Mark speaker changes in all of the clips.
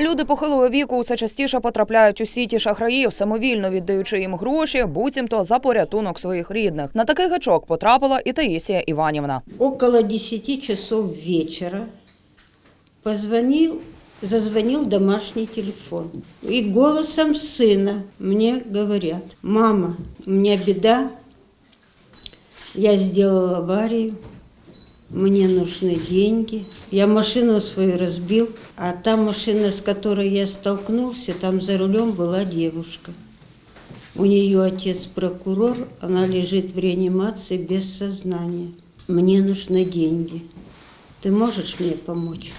Speaker 1: Люди похилого віку усе частіше потрапляють у сіті шахраїв, самовільно віддаючи їм гроші, буцімто за порятунок своїх рідних. На такий гачок потрапила і Таїсія Іванівна.
Speaker 2: Около 10 часов вечера позвонил, зазвонил домашний телефон. И голосом сына мне говорят, мама, у меня беда, я сделал аварию, мне нужны деньги. Я машину свою разбил, а та машина, с которой я столкнулся, там за рулем была девушка. У нее отец прокурор, она лежит в реанимации без сознания. Мне нужны деньги. Ты можешь мне помочь?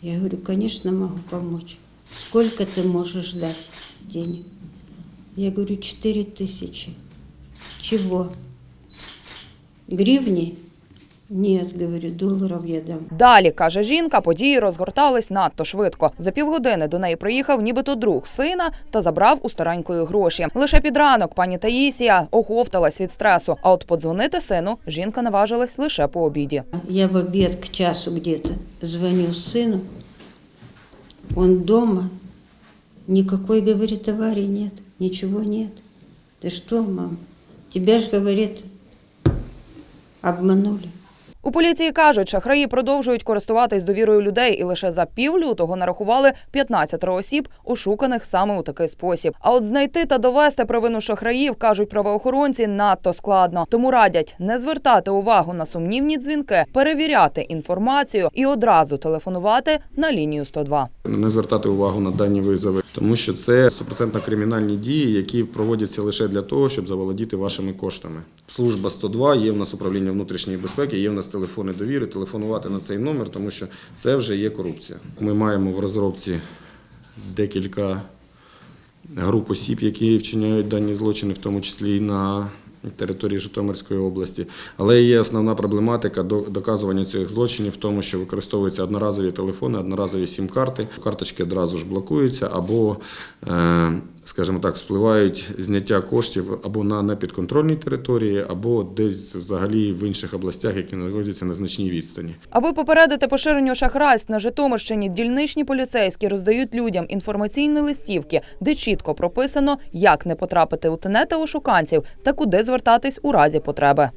Speaker 2: Я говорю, конечно, могу помочь. Сколько ты можешь дать денег? Я говорю, четыре тысячи. Чего? Гривни? Нет, говорю, долларов я дам.
Speaker 1: Далі каже жінка, події розгортались надто швидко. За півгодини до неї приїхав нібито друг сина та забрав у старенької гроші. Лише під ранок пані Таїсія оговталась від стресу. А от подзвонити сину жінка наважилась лише по обіді.
Speaker 2: Я в обед к часу где-то звоню сыну. Он дома. Никакой, говорит, аварии нет. Ничего нет. Ты что, мам? Тебя же, говорит, обманули.
Speaker 1: У поліції кажуть, шахраї продовжують користуватись довірою людей і лише за пів лютого нарахували 15 осіб, ошуканих саме у такий спосіб. А от знайти та довести провину шахраїв, кажуть правоохоронці, надто складно. Тому радять не звертати увагу на сумнівні дзвінки, перевіряти інформацію і одразу телефонувати на лінію 102.
Speaker 3: не звертати увагу на дані визови, тому що це стопроцентно кримінальні дії, які проводяться лише для того, щоб заволодіти вашими коштами. Служба 102, є в нас управління внутрішньої безпеки, є в нас телефони довіри. Телефонувати на цей номер, тому що це вже є корупція. Ми маємо в розробці декілька груп осіб, які вчиняють дані злочини, в тому числі і на території Житомирської області. Але є основна проблематика доказування цих злочинів в тому, що використовуються одноразові телефони, одноразові сім-карти. Карточки одразу ж блокуються або, е, скажімо так, впливають зняття коштів або на непідконтрольній території, або десь взагалі в інших областях, які знаходяться на значній відстані.
Speaker 1: Аби попередити поширенню шахрайств на Житомирщині, дільничні поліцейські роздають людям інформаційні листівки, де чітко прописано, як не потрапити у тенета ошуканців та куди звертатись у разі потреби.